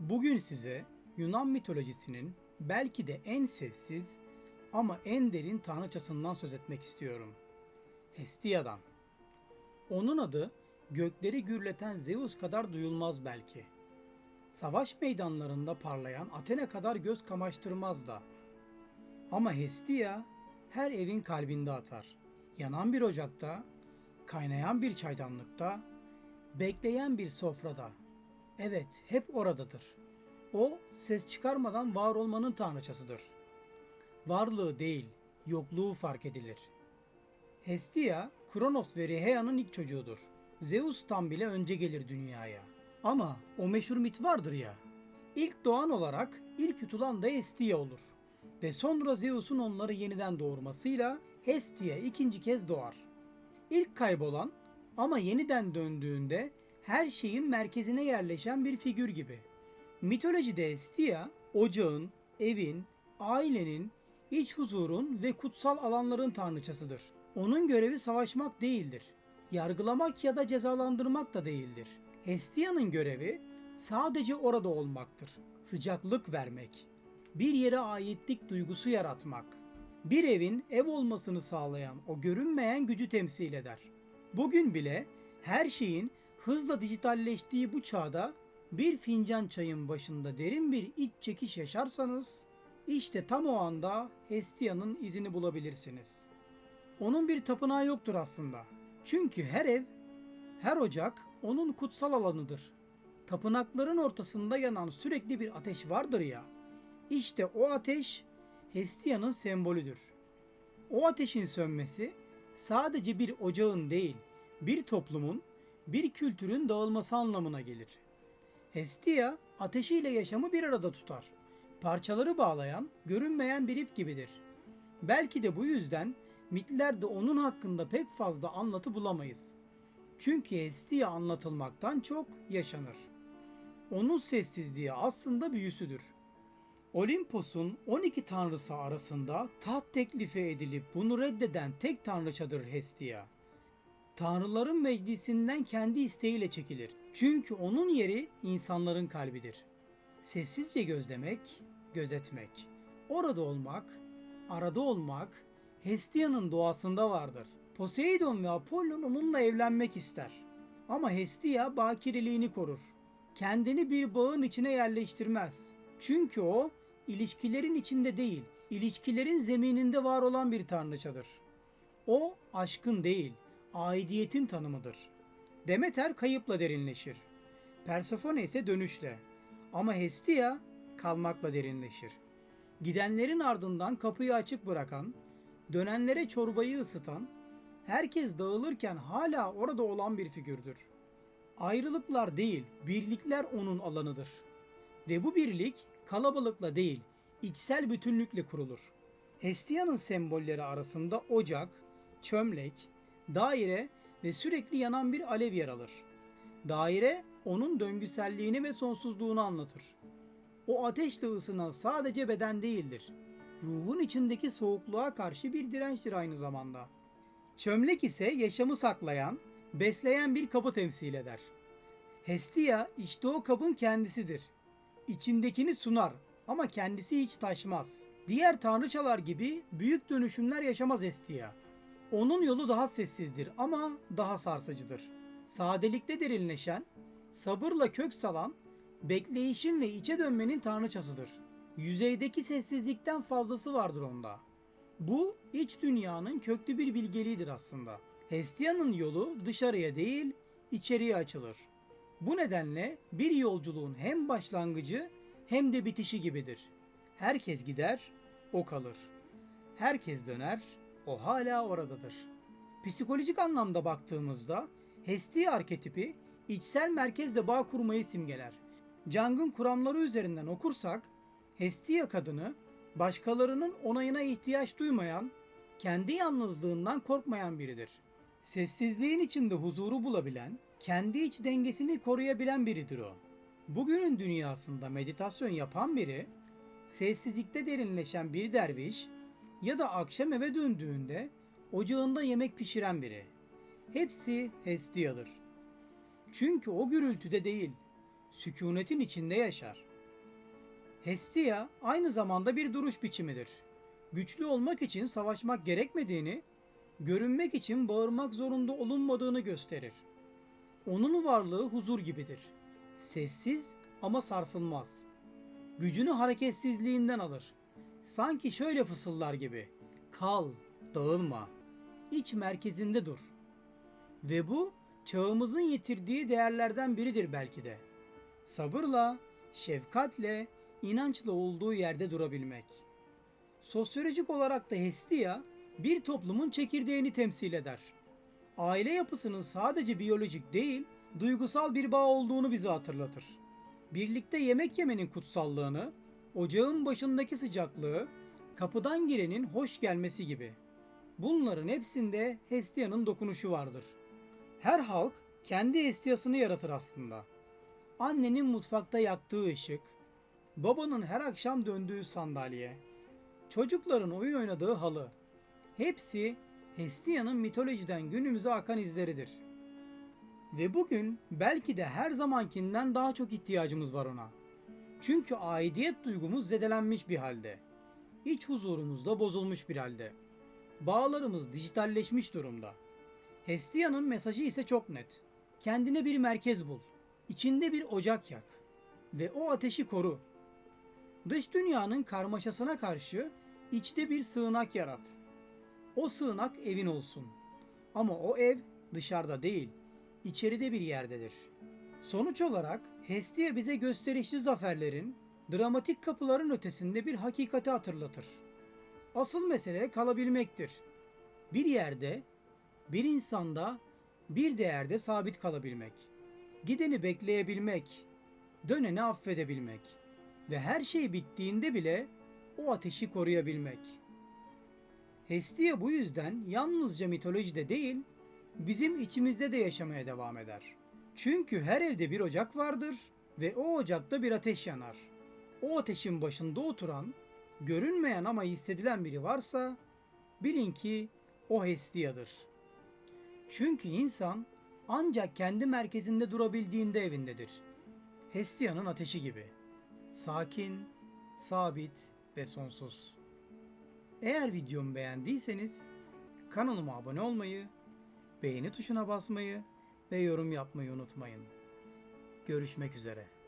Bugün size Yunan mitolojisinin belki de en sessiz ama en derin tanrıçasından söz etmek istiyorum. Hestia'dan. Onun adı gökleri gürleten Zeus kadar duyulmaz belki. Savaş meydanlarında parlayan Athena kadar göz kamaştırmaz da. Ama Hestia her evin kalbinde atar. Yanan bir ocakta, kaynayan bir çaydanlıkta, bekleyen bir sofrada. Evet, hep oradadır. O ses çıkarmadan var olmanın tanrıçasıdır. Varlığı değil, yokluğu fark edilir. Hestia, Kronos ve Rhea'nın ilk çocuğudur. Zeus'tan bile önce gelir dünyaya. Ama o meşhur mit vardır ya. İlk doğan olarak ilk yutulan da Hestia olur. Ve sonra Zeus'un onları yeniden doğurmasıyla Hestia ikinci kez doğar. İlk kaybolan ama yeniden döndüğünde her şeyin merkezine yerleşen bir figür gibi. Mitolojide Hestia, ocağın, evin, ailenin, iç huzurun ve kutsal alanların tanrıçasıdır. Onun görevi savaşmak değildir. Yargılamak ya da cezalandırmak da değildir. Hestia'nın görevi sadece orada olmaktır. Sıcaklık vermek. Bir yere aitlik duygusu yaratmak. Bir evin ev olmasını sağlayan o görünmeyen gücü temsil eder. Bugün bile her şeyin hızla dijitalleştiği bu çağda bir fincan çayın başında derin bir iç çekiş yaşarsanız işte tam o anda Hestia'nın izini bulabilirsiniz. Onun bir tapınağı yoktur aslında. Çünkü her ev, her ocak onun kutsal alanıdır. Tapınakların ortasında yanan sürekli bir ateş vardır ya. İşte o ateş Hestia'nın sembolüdür. O ateşin sönmesi sadece bir ocağın değil, bir toplumun, bir kültürün dağılması anlamına gelir. Hestia ateşiyle yaşamı bir arada tutar. Parçaları bağlayan, görünmeyen bir ip gibidir. Belki de bu yüzden mitlerde onun hakkında pek fazla anlatı bulamayız. Çünkü Hestia anlatılmaktan çok yaşanır. Onun sessizliği aslında büyüsüdür. Olimpos'un 12 tanrısı arasında taht teklifi edilip bunu reddeden tek tanrıçadır Hestia. Tanrıların meclisinden kendi isteğiyle çekilir. Çünkü onun yeri insanların kalbidir. Sessizce gözlemek, gözetmek. Orada olmak, arada olmak Hestia'nın doğasında vardır. Poseidon ve Apollon onunla evlenmek ister. Ama Hestia bakireliğini korur. Kendini bir bağın içine yerleştirmez. Çünkü o ilişkilerin içinde değil, ilişkilerin zemininde var olan bir tanrıçadır. O aşkın değil, aidiyetin tanımıdır. Demeter kayıpla derinleşir. Persefone ise dönüşle. Ama Hestia kalmakla derinleşir. Gidenlerin ardından kapıyı açık bırakan, dönenlere çorbayı ısıtan, herkes dağılırken hala orada olan bir figürdür. Ayrılıklar değil, birlikler onun alanıdır. Ve bu birlik kalabalıkla değil, içsel bütünlükle kurulur. Hestia'nın sembolleri arasında ocak, çömlek, daire ve sürekli yanan bir alev yer alır. Daire onun döngüselliğini ve sonsuzluğunu anlatır. O ateşle ısınan sadece beden değildir. Ruhun içindeki soğukluğa karşı bir dirençtir aynı zamanda. Çömlek ise yaşamı saklayan, besleyen bir kabı temsil eder. Hestia işte o kabın kendisidir. İçindekini sunar ama kendisi hiç taşmaz. Diğer tanrıçalar gibi büyük dönüşümler yaşamaz Hestia. Onun yolu daha sessizdir ama daha sarsıcıdır. Sadelikte derinleşen, sabırla kök salan, bekleyişin ve içe dönmenin tanrıçasıdır. Yüzeydeki sessizlikten fazlası vardır onda. Bu iç dünyanın köklü bir bilgeliğidir aslında. Hestia'nın yolu dışarıya değil, içeriye açılır. Bu nedenle bir yolculuğun hem başlangıcı hem de bitişi gibidir. Herkes gider, o kalır. Herkes döner, o hala oradadır. Psikolojik anlamda baktığımızda Hestia arketipi içsel merkezle bağ kurmayı simgeler. Jung'un kuramları üzerinden okursak Hestia kadını başkalarının onayına ihtiyaç duymayan, kendi yalnızlığından korkmayan biridir. Sessizliğin içinde huzuru bulabilen, kendi iç dengesini koruyabilen biridir o. Bugünün dünyasında meditasyon yapan biri, sessizlikte derinleşen bir derviş ya da akşam eve döndüğünde ocağında yemek pişiren biri. Hepsi Hestia'dır. Çünkü o gürültüde değil, sükunetin içinde yaşar. Hestia aynı zamanda bir duruş biçimidir. Güçlü olmak için savaşmak gerekmediğini, görünmek için bağırmak zorunda olunmadığını gösterir. Onun varlığı huzur gibidir. Sessiz ama sarsılmaz. Gücünü hareketsizliğinden alır. Sanki şöyle fısıldar gibi. Kal, dağılma. İç merkezinde dur. Ve bu çağımızın yitirdiği değerlerden biridir belki de. Sabırla, şefkatle, inançla olduğu yerde durabilmek. Sosyolojik olarak da Hestia bir toplumun çekirdeğini temsil eder. Aile yapısının sadece biyolojik değil, duygusal bir bağ olduğunu bize hatırlatır. Birlikte yemek yemenin kutsallığını, ocağın başındaki sıcaklığı, kapıdan girenin hoş gelmesi gibi. Bunların hepsinde Hestia'nın dokunuşu vardır. Her halk kendi Hestia'sını yaratır aslında. Annenin mutfakta yaktığı ışık, babanın her akşam döndüğü sandalye, çocukların oyun oynadığı halı. Hepsi Hestia'nın mitolojiden günümüze akan izleridir. Ve bugün belki de her zamankinden daha çok ihtiyacımız var ona. Çünkü aidiyet duygumuz zedelenmiş bir halde. İç huzurumuz da bozulmuş bir halde. Bağlarımız dijitalleşmiş durumda. Hestia'nın mesajı ise çok net. Kendine bir merkez bul. İçinde bir ocak yak. Ve o ateşi koru. Dış dünyanın karmaşasına karşı içte bir sığınak yarat. O sığınak evin olsun. Ama o ev dışarıda değil, içeride bir yerdedir. Sonuç olarak Hestia bize gösterişli zaferlerin, dramatik kapıların ötesinde bir hakikati hatırlatır. Asıl mesele kalabilmektir. Bir yerde, bir insanda, bir değerde sabit kalabilmek. Gideni bekleyebilmek, döneni affedebilmek ve her şey bittiğinde bile o ateşi koruyabilmek. Hestia bu yüzden yalnızca mitolojide değil, bizim içimizde de yaşamaya devam eder. Çünkü her evde bir ocak vardır ve o ocakta bir ateş yanar. O ateşin başında oturan, görünmeyen ama hissedilen biri varsa bilin ki o Hestia'dır. Çünkü insan ancak kendi merkezinde durabildiğinde evindedir. Hestia'nın ateşi gibi. Sakin, sabit ve sonsuz. Eğer videomu beğendiyseniz kanalıma abone olmayı, beğeni tuşuna basmayı ve yorum yapmayı unutmayın. Görüşmek üzere.